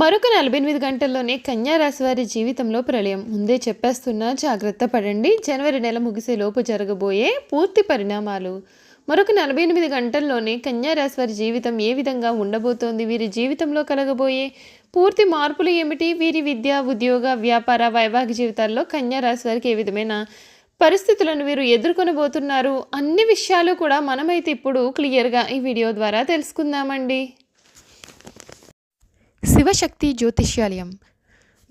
మరొక నలభై ఎనిమిది గంటల్లోనే కన్యారాశి వారి జీవితంలో ప్రళయం. ముందే చెప్పేస్తున్నా జాగ్రత్త పడండి. జనవరి నెల ముగిసే లోపు జరగబోయే పూర్తి పరిణామాలు. మరొక నలభై ఎనిమిది గంటల్లోనే కన్యారాశి వారి జీవితం ఏ విధంగా ఉండబోతోంది? వీరి జీవితంలో కలగబోయే పూర్తి మార్పులు ఏమిటి? వీరి విద్య ఉద్యోగ వ్యాపార వైవాహిక జీవితాల్లో కన్యారాశి వారికి ఏ విధమైన పరిస్థితులను వీరు ఎదుర్కొనబోతున్నారు? అన్ని విషయాలు కూడా మనమైతే ఇప్పుడు క్లియర్గా ఈ వీడియో ద్వారా తెలుసుకుందామండి. శివశక్తి జ్యోతిష్యాలయం.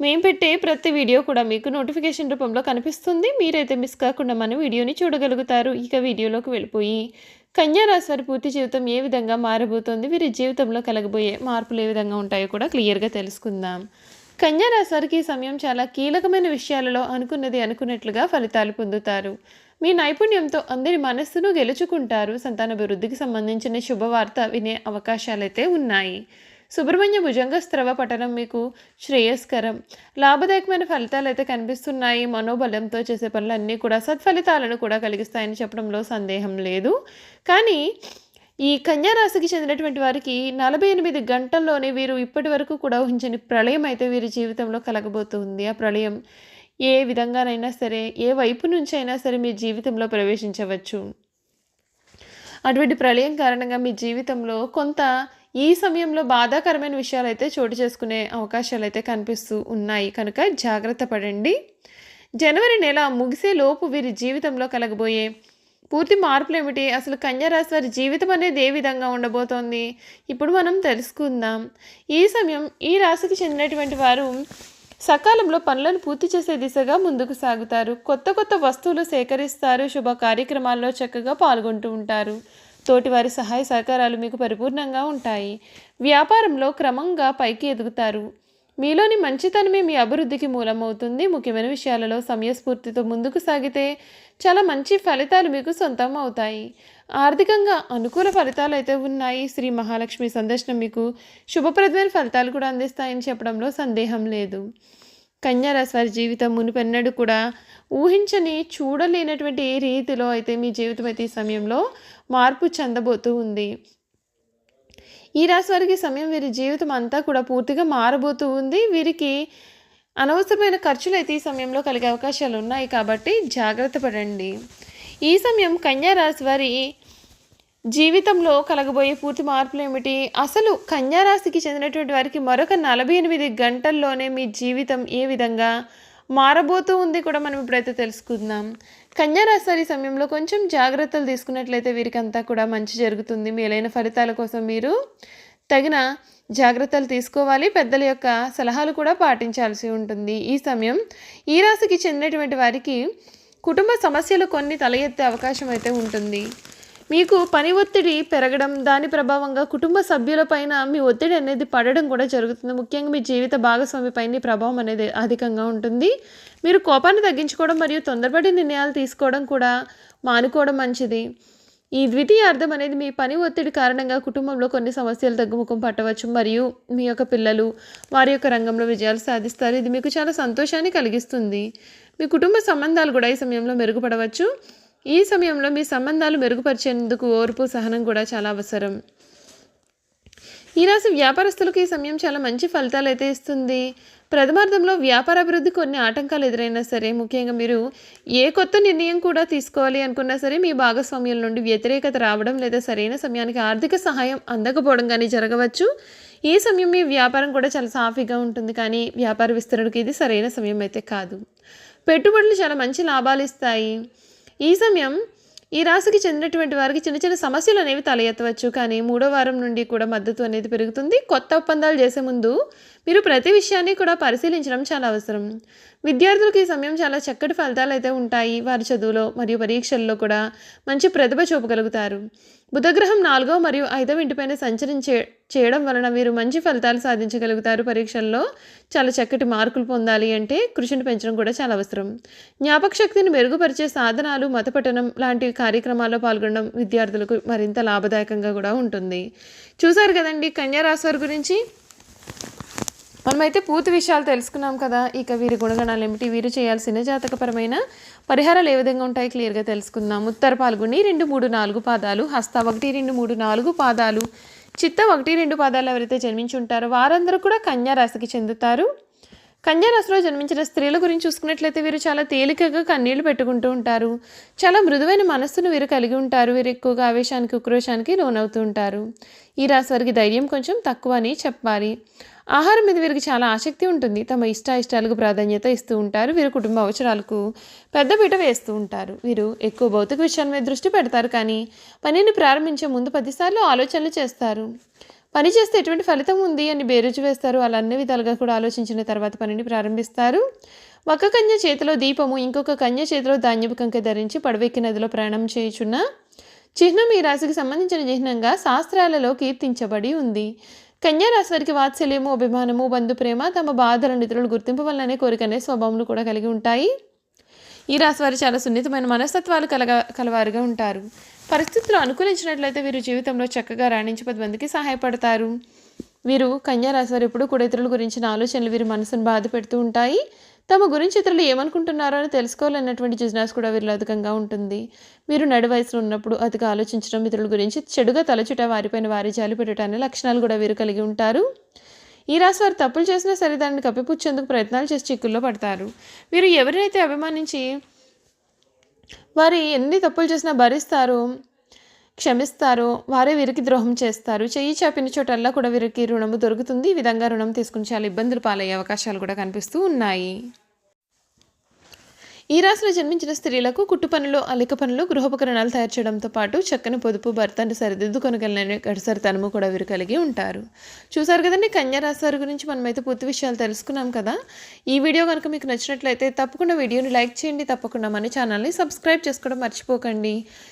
మేము పెట్టే ప్రతి వీడియో కూడా మీకు నోటిఫికేషన్ రూపంలో కనిపిస్తుంది. మీరైతే మిస్ కాకుండా మన వీడియోని చూడగలుగుతారు. ఇక వీడియోలోకి వెళ్ళిపోయి కన్యారాశి వారి పూర్తి జీవితం ఏ విధంగా మారబోతోంది? వీరి జీవితంలో కలగబోయే మార్పులు ఏ విధంగా ఉంటాయో కూడా క్లియర్గా తెలుసుకుందాం. కన్యారాశి వారికి ఈ సమయం చాలా కీలకమైన విషయాలలో అనుకున్నది అనుకున్నట్లుగా ఫలితాలు పొందుతారు. మీ నైపుణ్యంతో అందరి మనస్సును గెలుచుకుంటారు. సంతానాభివృద్ధికి సంబంధించిన శుభవార్త వినే అవకాశాలైతే ఉన్నాయి. సుబ్రహ్మణ్య భుజంగ స్రవ పఠనం మీకు శ్రేయస్కరం. లాభదాయకమైన ఫలితాలు అయితే కనిపిస్తున్నాయి. మనోబలంతో చేసే పనులన్నీ కూడా సత్ఫలితాలను కూడా కలిగిస్తాయని చెప్పడంలో సందేహం లేదు. కానీ ఈ కన్యారాశికి చెందినటువంటి వారికి నలభై ఎనిమిది గంటల్లోనే వీరు ఇప్పటి వరకు కూడా ఊహించని ప్రళయం అయితే వీరి జీవితంలో కలగబోతుంది. ఆ ప్రళయం ఏ విధంగానైనా సరే ఏ వైపు నుంచి అయినా సరే మీ జీవితంలో ప్రవేశించవచ్చు. అటువంటి ప్రళయం కారణంగా మీ జీవితంలో కొంత ఈ సమయంలో బాధాకరమైన విషయాలు అయితే చోటు చేసుకునే అవకాశాలు అయితే కనిపిస్తూ ఉన్నాయి. కనుక జాగ్రత్త పడండి. జనవరి నెల ముగిసే లోపు వీరి జీవితంలో కలగబోయే పూర్తి మార్పులు ఏమిటి? అసలు కన్యారాశి వారి జీవితం అనేది ఏ విధంగా ఉండబోతోంది? ఇప్పుడు మనం తెలుసుకుందాం. ఈ సమయం ఈ రాశికి చెందినటువంటి వారు సకాలంలో పనులను పూర్తి చేసే దిశగా ముందుకు సాగుతారు. కొత్త కొత్త వస్తువులు సేకరిస్తారు. శుభ కార్యక్రమాల్లో చక్కగా పాల్గొంటూ ఉంటారు. తోటివారి సహాయ సహకారాలు మీకు పరిపూర్ణంగా ఉంటాయి. వ్యాపారంలో క్రమంగా పైకి ఎదుగుతారు. మీలోని మంచితనమే మీ అభివృద్ధికి మూలమవుతుంది. ముఖ్యమైన విషయాలలో సమయస్ఫూర్తితో ముందుకు సాగితే చాలా మంచి ఫలితాలు మీకు సొంతం అవుతాయి. ఆర్థికంగా అనుకూల ఫలితాలు అయితే ఉన్నాయి. శ్రీ మహాలక్ష్మి సందర్శనం మీకు శుభప్రదమైన ఫలితాలు కూడా అందిస్తాయని చెప్పడంలో సందేహం లేదు. కన్యారాశి వారి జీవితం మునిపెన్నడు కూడా ఊహించని చూడలేనటువంటి ఏ రీతిలో అయితే మీ జీవితం అయితే ఈ సమయంలో మార్పు చెందబోతూ ఉంది. ఈ రాశి వారికి సమయం వీరి జీవితం అంతా కూడా పూర్తిగా మారబోతూ ఉంది. వీరికి అనవసరమైన ఖర్చులు అయితే ఈ సమయంలో కలిగే అవకాశాలు ఉన్నాయి కాబట్టి జాగ్రత్త పడండి. ఈ సమయం కన్యా రాశి వారి జీవితంలో కలగబోయే పూర్తి మార్పులు ఏమిటి? అసలు కన్యారాశికి చెందినటువంటి వారికి మరొక నలభై ఎనిమిది గంటల్లోనే మీ జీవితం ఏ విధంగా మారబోతూ ఉంది కూడా మనం ఇప్పుడైతే తెలుసుకుందాం. కన్యారాశి సమయంలో కొంచెం జాగ్రత్తలు తీసుకున్నట్లయితే వీరికంతా కూడా మంచి జరుగుతుంది. మేలైన ఫలితాల కోసం మీరు తగిన జాగ్రత్తలు తీసుకోవాలి. పెద్దల యొక్క సలహాలు కూడా పాటించాల్సి ఉంటుంది. ఈ సమయం ఈ రాశికి చెందినటువంటి వారికి కుటుంబ సమస్యలు కొన్ని తల ఎత్తే అవకాశం అయితే ఉంటుంది. మీకు పని ఒత్తిడి పెరగడం దాని ప్రభావంగా కుటుంబ సభ్యులపైన మీ ఒత్తిడి అనేది పడడం కూడా జరుగుతుంది. ముఖ్యంగా మీ జీవిత భాగస్వామి పైన ప్రభావం అనేది అధికంగా ఉంటుంది. మీరు కోపాన్ని తగ్గించుకోవడం మరియు తొందరపడి నిర్ణయాలు తీసుకోవడం కూడా మానుకోవడం మంచిది. ఈ ద్వితీయ అర్థం అనేది మీ పని ఒత్తిడి కారణంగా కుటుంబంలో కొన్ని సమస్యలు తగ్గుముఖం పట్టవచ్చు మరియు మీ యొక్క పిల్లలు వారి యొక్క రంగంలో విజయాలు సాధిస్తారు. ఇది మీకు చాలా సంతోషాన్ని కలిగిస్తుంది. మీ కుటుంబ సంబంధాలు కూడా ఈ సమయంలో మెరుగుపడవచ్చు. ఈ సమయంలో మీ సంబంధాలు మెరుగుపరిచేందుకు ఓర్పు సహనం కూడా చాలా అవసరం. ఈ రాశి వ్యాపారస్తులకు ఈ సమయం చాలా మంచి ఫలితాలు అయితే ఇస్తుంది. ప్రథమార్థంలో వ్యాపార అభివృద్ధి కొన్ని ఆటంకాలు ఎదురైనా సరే ముఖ్యంగా మీరు ఏ కొత్త నిర్ణయం కూడా తీసుకోవాలి అనుకున్నా సరే మీ భాగస్వామ్యుల నుండి వ్యతిరేకత రావడం లేదా సరైన సమయానికి ఆర్థిక సహాయం అందకపోవడం కానీ జరగవచ్చు. ఈ సమయం మీ వ్యాపారం కూడా చాలా సాఫీగా ఉంటుంది కానీ వ్యాపార విస్తరణకు ఇది సరైన సమయం అయితే కాదు. పెట్టుబడులు చాలా మంచి లాభాలు ఇస్తాయి. ఈ సమయం ఈ రాశికి చెందినటువంటి వారికి చిన్న చిన్న సమస్యలు అనేవి తల ఎత్తవచ్చు కానీ మూడో వారం నుండి కూడా మద్దతు అనేది పెరుగుతుంది. కొత్త ఒప్పందాలు చేసే ముందు మీరు ప్రతి విషయాన్ని కూడా పరిశీలించడం చాలా అవసరం. విద్యార్థులకు ఈ సమయం చాలా చక్కటి ఫలితాలు అయితే ఉంటాయి. వారి చదువులో మరియు పరీక్షల్లో కూడా మంచి ప్రతిభ చూపగలుగుతారు. బుధగ్రహం నాలుగో మరియు ఐదవ ఇంటిపైన సంచరించే చేయడం వలన వీరు మంచి ఫలితాలు సాధించగలుగుతారు. పరీక్షల్లో చాలా చక్కటి మార్కులు పొందాలి అంటే కృషిని పెంచడం కూడా చాలా అవసరం. జ్ఞాపక శక్తిని మెరుగుపరిచే సాధనాలు మతపఠనం లాంటి కార్యక్రమాల్లో పాల్గొనడం విద్యార్థులకు మరింత లాభదాయకంగా కూడా ఉంటుంది. చూశారు కదండి కన్యా రాశి వారి గురించి? మనమైతే పూర్తి విషయాలు తెలుసుకున్నాం కదా. ఇక వీరి గుణగణాలు ఏమిటి? వీరు చేయాల్సిన జాతకపరమైన పరిహారాలు ఏ విధంగా ఉంటాయి? క్లియర్గా తెలుసుకుందాం. ఉత్తర పాల్గొని రెండు మూడు నాలుగు పాదాలు. హస్త ఒకటి రెండు మూడు నాలుగు పాదాలు. చిత్త ఒకటి రెండు పాదాలు ఎవరైతే జన్మించి ఉంటారో వారందరూ కూడా కన్యారాశికి చెందుతారు. కన్యారాశిలో జన్మించిన స్త్రీల గురించి చూసుకున్నట్లయితే వీరు చాలా తేలికగా కన్నీళ్ళు పెట్టుకుంటూ ఉంటారు. చాలా మృదువైన మనస్సును వీరు కలిగి ఉంటారు. వీరు ఎక్కువగా ఆవేశానికి ఉక్రోషానికి లోనవుతూ ఉంటారు. ఈ రాశి వారికి ధైర్యం కొంచెం తక్కువ అని చెప్పాలి. ఆహారం మీద వీరికి చాలా ఆసక్తి ఉంటుంది. తమ ఇష్ట ఇష్టాలకు ప్రాధాన్యత ఇస్తూ ఉంటారు. వీరు కుటుంబ అవసరాలకు పెద్దపీట వేస్తూ ఉంటారు. వీరు ఎక్కువ భౌతిక విషయాల మీద దృష్టి పెడతారు కానీ పనిని ప్రారంభించే ముందు పదిసార్లు ఆలోచనలు చేస్తారు. పని చేస్తే ఎటువంటి ఫలితం ఉంది అని బేరుజు వేస్తారు. అలా అన్ని విధాలుగా కూడా ఆలోచించిన తర్వాత పనిని ప్రారంభిస్తారు. ఒక కన్య చేతిలో దీపము ఇంకొక కన్య చేతిలో ధాన్యపు కంకె ధరించి పడవెక్కి నదిలో ప్రయాణం చేయుచున్న చిహ్నం ఈ రాశికి సంబంధించిన చిహ్నంగా శాస్త్రాలలో కీర్తించబడి ఉంది. కన్యా వారికి వాత్సల్యము అభిమానము బంధు ప్రేమ తమ బాధలను ఇతరులు గుర్తింపు వల్లనే కోరికనే స్వభావములు కూడా కలిగి ఉంటాయి. ఈ రాశి వారు చాలా సున్నితమైన మనస్తత్వాలు కలగ కలవారుగా ఉంటారు. పరిస్థితులు అనుకూలించినట్లయితే వీరు జీవితంలో చక్కగా రాణించి పది మందికి సహాయపడతారు. వీరు కన్యా రాశి వారు ఎప్పుడూ కూడా ఇతరుల గురించిన ఆలోచనలు వీరి మనసును బాధ పెడుతూ ఉంటాయి. తమ గురించి ఇతరులు ఏమనుకుంటున్నారో అని తెలుసుకోవాలన్నటువంటి జిజ్ఞాస కూడా వీరిలో అధికంగా ఉంటుంది. మీరు నడి వయసులో ఉన్నప్పుడు అతిగా ఆలోచించడం ఇతరుల గురించి చెడుగా తలచుట వారిపైన వారి జాలి పెట్టడాన్ని లక్షణాలు కూడా వీరు కలిగి ఉంటారు. ఈ రాశి వారు తప్పులు చేసినా సరే దాన్ని కప్పిపుచ్చేందుకు ప్రయత్నాలు చేసి చిక్కుల్లో పడతారు. వీరు ఎవరినైతే అభిమానించి వారు ఎన్ని తప్పులు చేసినా భరిస్తారో క్షమిస్తారో వారే వీరికి ద్రోహం చేస్తారు. చెయ్యి చాపిన చోటల్లా కూడా వీరికి రుణము దొరుకుతుంది. ఈ విధంగా రుణం తీసుకుని చాలా ఇబ్బందులు పాలయ్యే అవకాశాలు కూడా కనిపిస్తూ ఉన్నాయి. ఈ రాశిలో జన్మించిన స్త్రీలకు కుట్టు పనులు అలిక పనులు గృహోపకరణాలు తయారు చేయడంతో పాటు చక్కని పొదుపు భర్తను సరిదిద్దుకొనగలనే గడిసరితనము కూడా వీరు కలిగి ఉంటారు. చూసారు కదండి కన్యా రాశి వారి గురించి మనమైతే పూర్తి విషయాలు తెలుసుకున్నాం కదా. ఈ వీడియో కనుక మీకు నచ్చినట్లయితే తప్పకుండా వీడియోని లైక్ చేయండి. తప్పకుండా మన ఛానల్ని సబ్స్క్రైబ్ చేసుకోవడం మర్చిపోకండి.